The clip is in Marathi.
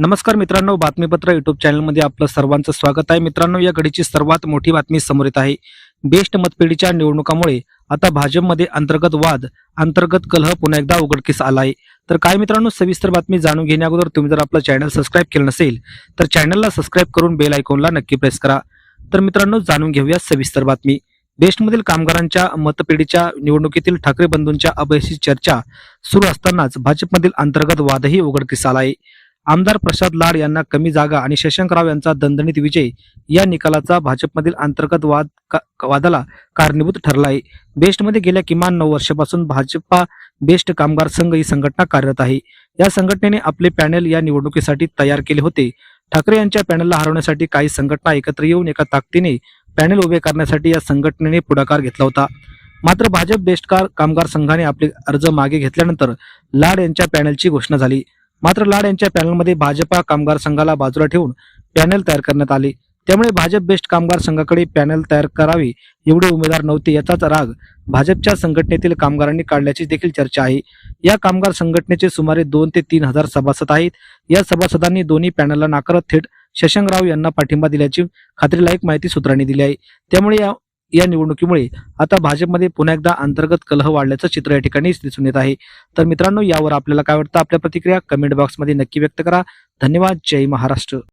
नमस्कार मित्रांनो बातमीपत्र युट्यूब चॅनलमध्ये आपलं सर्वांचं स्वागत आहे. मित्रांनो या घडीची सर्वात मोठी बातमी समोर येत आहे. बेस्ट मतपेढीच्या निवडणुकामुळे आता भाजपमध्ये अंतर्गत वाद अंतर्गत कलह पुन्हा एकदा उघडकीस आला आहे तर काय मित्रांनो सविस्तर बातमी जाणून घेण्याअगोदर तुम्ही जर आपलं चॅनल सबस्क्राईब केलं नसेल तर चॅनलला सबस्क्राईब करून बेल आयकॉनला नक्की प्रेस करा. तर मित्रांनो जाणून घेऊया सविस्तर बातमी. बेस्टमधील कामगारांच्या मतपेढीच्या निवडणुकीतील ठाकरे बंधूंच्या अभयशी चर्चा सुरू असतानाच भाजपमधील अंतर्गत वादही उघडकीस आला आहे आमदार प्रसाद लाड यांना कमी जागा आणि शशंकराव यांचा दणदणीत विजय या निकालाचा भाजपमधील अंतर्गत वाद का- वादाला कारणीभूत ठरला आहे बेस्टमध्ये गेल्या किमान नऊ वर्षापासून भाजपा बेस्ट कामगार संघ ही संघटना कार्यरत आहे. या संघटनेने आपले पॅनेल या निवडणुकीसाठी तयार केले होते. ठाकरे यांच्या पॅनेलला हरवण्यासाठी काही संघटना एकत्र येऊन एका ताकदीने पॅनेल उभे करण्यासाठी या संघटनेने पुढाकार घेतला होता. मात्र भाजप बेस्ट कार कामगार संघाने आपले अर्ज मागे घेतल्यानंतर लाड यांच्या पॅनेलची घोषणा झाली. मात्र लाड यांच्या पॅनलमध्ये भाजपा कामगार संघाला बाजूला ठेवून पॅनल तयार करण्यात आले. त्यामुळे भाजप बेस्ट कामगार संघाकडे पॅनल तयार करावे एवढे उमेदवार नव्हते याचाच राग भाजपच्या संघटनेतील कामगारांनी काढल्याची देखील चर्चा आहे. या कामगार संघटनेचे सुमारे दोन ते तीन हजार सभासद आहेत. या सभासदांनी दोन्ही पॅनलला नाकारत थेट शशंकराव यांना पाठिंबा दिल्याची खात्रीलायक माहिती सूत्रांनी दिली आहे. त्यामुळे या या निवडणुकीमुळे आता भाजपमध्ये पुन्हा एकदा अंतर्गत कलह वाढल्याचं चित्र या ठिकाणी दिसून येत आहे. तर मित्रांनो यावर आपल्याला काय वाटतं? आपल्या प्रतिक्रिया कमेंट बॉक्समध्ये नक्की व्यक्त करा. धन्यवाद. जय महाराष्ट्र.